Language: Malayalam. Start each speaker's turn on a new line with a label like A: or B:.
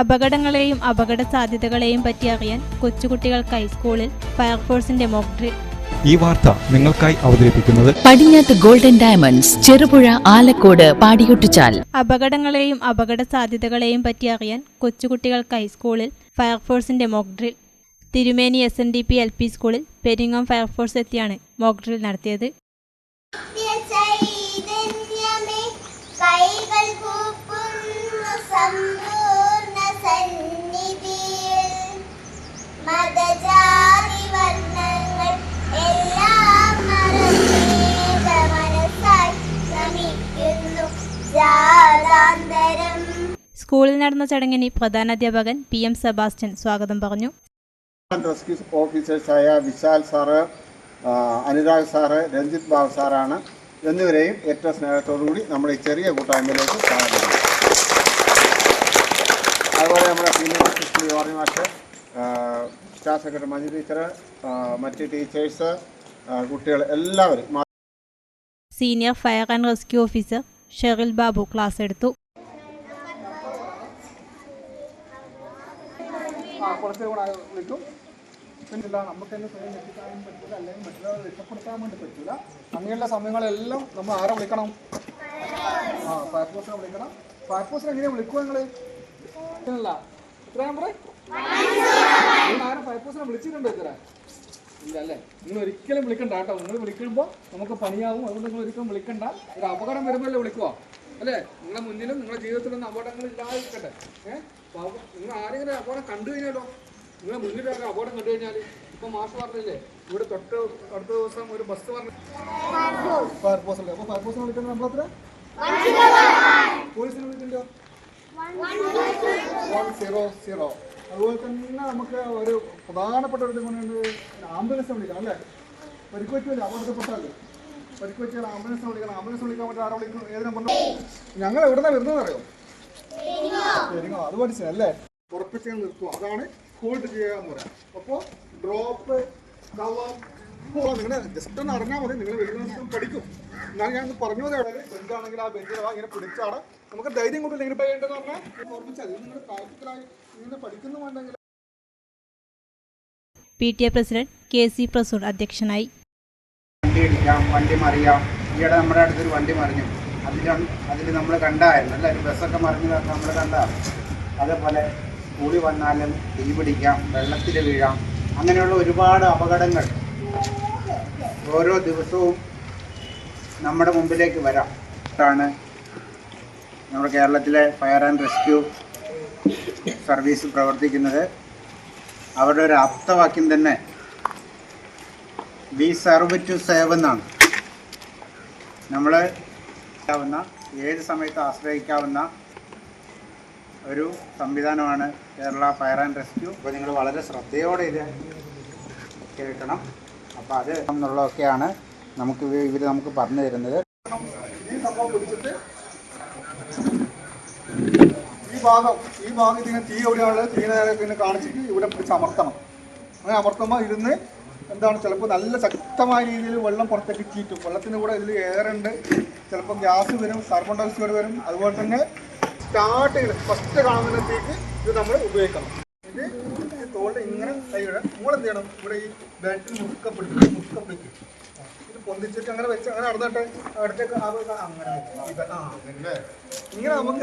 A: അപകടങ്ങളെയും അപകട സാധ്യതകളെയും പറ്റി അറിയാൻ കൊച്ചുകുട്ടികൾക്കായി സ്കൂളിൽ ഫയർഫോഴ്സിന്റെ മോക്ക് ഡ്രിൽ.
B: ഈ വാർത്ത നിങ്ങൾക്കായി അവതരിപ്പിക്കുന്നത്
C: പടിഞ്ഞാത്ത് ഗോൾഡൻ ഡയമണ്ട്സ് ചെറുപുഴ ആലക്കോട് പാടിയൊട്ടിച്ചാൽ
A: അപകടങ്ങളെയും അപകട സാധ്യതകളെയും പറ്റി അറിയാൻ കൊച്ചുകുട്ടികൾക്കായി സ്കൂളിൽ ഫയർഫോഴ്സിന്റെ mock drill. Thirumeni S N D P L P സ്കൂളിൽ പെരിങ്ങോം ഫയർഫോഴ്സ് എത്തിയാണ് മോക്ക് ഡ്രിൽ നടത്തിയത്. സ്കൂളിൽ നടന്ന ചടങ്ങിന് പ്രധാനാധ്യാപകൻ പി എം സെബാസ്റ്റ്യൻ സ്വാഗതം പറഞ്ഞു.
D: റെസ്ക്യൂ ഓഫീസേഴ്സായ വിശാൽ സാറ് അനുരാഗ് സാറ് രഞ്ജിത്ത് ബാബു സാറാണ്. എന്നിവരെയും ഏറ്റവും സ്നേഹത്തോടു കൂടി നമ്മുടെ ഈ ചെറിയ കൂട്ടായ്മയിലേക്ക് സ്വാഗതം. അതുപോലെ നമ്മുടെ സീനിയർ അസിസ്റ്റന്റ് ആ, സ്റ്റാഫ് സെക്രട്ടറി മഞ്ജു ടീച്ചർ മറ്റ് ടീച്ചേഴ്സ് കുട്ടികൾ എല്ലാവരും
A: senior fire and rescue officer Sheril Babu class എടുത്തു.
E: കുറച്ച് കൂടെ വിളിക്കും പിന്നില്ല നമുക്ക് തന്നെ സ്വയം എത്തിക്കാനും പറ്റില്ല അല്ലെങ്കിൽ മറ്റുള്ളവരെ രക്ഷപ്പെടുത്താൻ വേണ്ടി പറ്റില്ല. അങ്ങനെയുള്ള സമയങ്ങളെല്ലാം നമ്മൾ ആരെ വിളിക്കണം? ആ ഫയർഫോഴ്സിനെ വിളിക്കണം. ഫയർഫോഴ്സിനെ എങ്ങനെയാണ് വിളിക്കുക നിങ്ങൾ ഇല്ല എത്ര നമ്പർ ആരും ഫയർഫോഴ്സിനെ വിളിച്ചിട്ടുണ്ടോ ഇത്ര ഇല്ല അല്ലേ? നിങ്ങൾ ഒരിക്കലും വിളിക്കണ്ട കേട്ടോ. നിങ്ങൾ വിളിക്കുമ്പോൾ നമുക്ക് പണിയാവും. അതുകൊണ്ട് നിങ്ങൾ ഒരിക്കലും വിളിക്കണ്ട. ഒരു അപകടം വരുമ്പോഴല്ലേ വിളിക്കുക അല്ലേ? നിങ്ങളുടെ മുന്നിലും നിങ്ങളുടെ ജീവിതത്തിലൊന്നും അപകടങ്ങൾ ഇല്ലാതിരിക്കട്ടെ ഏഹ് നിങ്ങൾ ആരെങ്കിലും അപകടം കണ്ടു കഴിഞ്ഞാലോ? നിങ്ങളെ മുന്നിൽ ഒരു അപകടം കണ്ടു കഴിഞ്ഞാൽ ഇപ്പൊ മാഷ് പറഞ്ഞില്ലേ ഇവിടെ തൊട്ട് അടുത്ത ദിവസം ഒരു ബസ് പറഞ്ഞു ഫയർഫോഴ്സ് അല്ലേ? അപ്പൊ ഫയർഫോഴ്സിനെ വിളിക്കുന്നത് നമ്മളത്ര? പോലീസിനെ വിളിക്കണ്ടോ? സീറോ സീറോ അതുപോലെ തന്നെ നമുക്ക് ഒരു പ്രധാനപ്പെട്ട ഒരു ഇതുകൊണ്ട് ആംബുലൻസ് വിളിക്കണം അല്ലേ? പരിക്ക് പറ്റില്ല അപകടത്തിൽപ്പെട്ടാൽ പരിക്ക് വെച്ചാൽ ആംബുലൻസ് വിളിക്കണം. ആംബുലൻസ് വിളിക്കാൻ പറ്റും ആരെ വിളിക്കണം ഏത് നമ്പർ ഞങ്ങൾ എവിടെ നിന്നാണ് വരുന്നതെന്ന് അറിയോ അത് മനസ്സിലല്ലേ ഉറപ്പിച്ച് നിർത്തുക അതാണ് ഹോൾഡ് ചെയ്യുക എന്ന് പറയാം. അപ്പോൾ ഡ്രോപ്പ് കവർ നിങ്ങൾ ജസ്റ്റ് ഒന്ന് അറിഞ്ഞാൽ മതി. നിങ്ങൾ വരുന്ന ദിവസം പഠിക്കും. എന്നാലും ഞാൻ പറഞ്ഞു പോയത് ബെഞ്ചാണെങ്കിൽ ആ ബെഞ്ചിൽ ഇങ്ങനെ പിടിച്ചാണ്. നമുക്ക് ധൈര്യം കൊണ്ട് നിങ്ങൾ ചെയ്യേണ്ടതെന്ന് പറഞ്ഞാൽ ഓർമ്മിച്ചാൽ നിങ്ങൾ പ്രാക്ടിക്കലായി ഇങ്ങനെ പഠിക്കുന്നുണ്ടെങ്കിൽ
A: P T A president K C Prasoon അധ്യക്ഷനായി.
F: വണ്ടി ഇടിക്കാം വണ്ടി മറിയാം. ഈയിടെ നമ്മുടെ അടുത്തൊരു വണ്ടി മറിഞ്ഞു. അതിൽ അതിൽ നമ്മൾ കണ്ടായിരുന്നു. അല്ലേ? ബസ്സൊക്കെ മറിഞ്ഞതൊക്കെ നമ്മൾ കണ്ടായിരുന്നു. അതേപോലെ കൂടി വന്നാലും തീ പിടിക്കാം വെള്ളത്തിൽ വീഴാം. അങ്ങനെയുള്ള ഒരുപാട് അപകടങ്ങൾ ഓരോ ദിവസവും നമ്മുടെ മുമ്പിലേക്ക് വരാം. ാണ് നമ്മുടെ കേരളത്തിലെ ഫയർ ആൻഡ് റെസ്ക്യൂ സർവീസ് പ്രവർത്തിക്കുന്നത്. അവരുടെ ഒരു ആപ്തവാക്യം തന്നെ. വി സർവ് ടു സേവ് എന്നാണ്. നമ്മൾ ാവുന്ന ഏത് സമയത്ത് ആശ്രയിക്കാവുന്ന ഒരു സംവിധാനമാണ് കേരള ഫയർ ആൻഡ് റെസ്ക്യൂ. അപ്പോൾ നിങ്ങൾ വളരെ ശ്രദ്ധയോടെ ഇത് കേൾക്കണം. അപ്പോൾ അത് എന്നുള്ളതൊക്കെയാണ് നമുക്ക് ഇവർ നമുക്ക് പറഞ്ഞു തരുന്നത്.
E: ഈ ഭാഗം ഈ ഭാഗം ഇതിങ്ങനെ തീ എവിടെയാണുള്ളത്? തീനെ പിന്നെ കാണിച്ചിട്ട് ഇവിടെ പിടിച്ച് അമർത്തണം. അങ്ങനെ അമർത്തുമ്പോൾ ഇരുന്ന് എന്താണ് ചിലപ്പോൾ നല്ല ശക്തമായ രീതിയിൽ വെള്ളം പുറത്തേക്ക് ചീറ്റും. വെള്ളത്തിന് കൂടെ ഇതിൽ എയറുണ്ട് ചിലപ്പോൾ ഗ്യാസ് വരും കാർബൺ ഡയോക്സൈഡ് വരും. അതുപോലെ തന്നെ സ്റ്റാർട്ടിങ്ങിൽ ഫസ്റ്റ് കാണുന്നതിനകത്തേക്ക് ഇത് നമ്മൾ ഉപയോഗിക്കണം. ഇത് തോളിൽ ഇങ്ങനെ കൈയുടെ നമ്മളെന്ത് ചെയ്യണം? ഇവിടെ ഈ ബാറ്റിൽ മുറുക്കപ്പിടിക്കും. മുറുക്കപ്പിടിക്കും. ഇത് പൊന്തിച്ചിട്ട് അങ്ങനെ വെച്ച് അങ്ങനെ നടന്നിട്ട് അടുത്തേക്ക് അങ്ങനെ ഇങ്ങനെ നമുക്ക്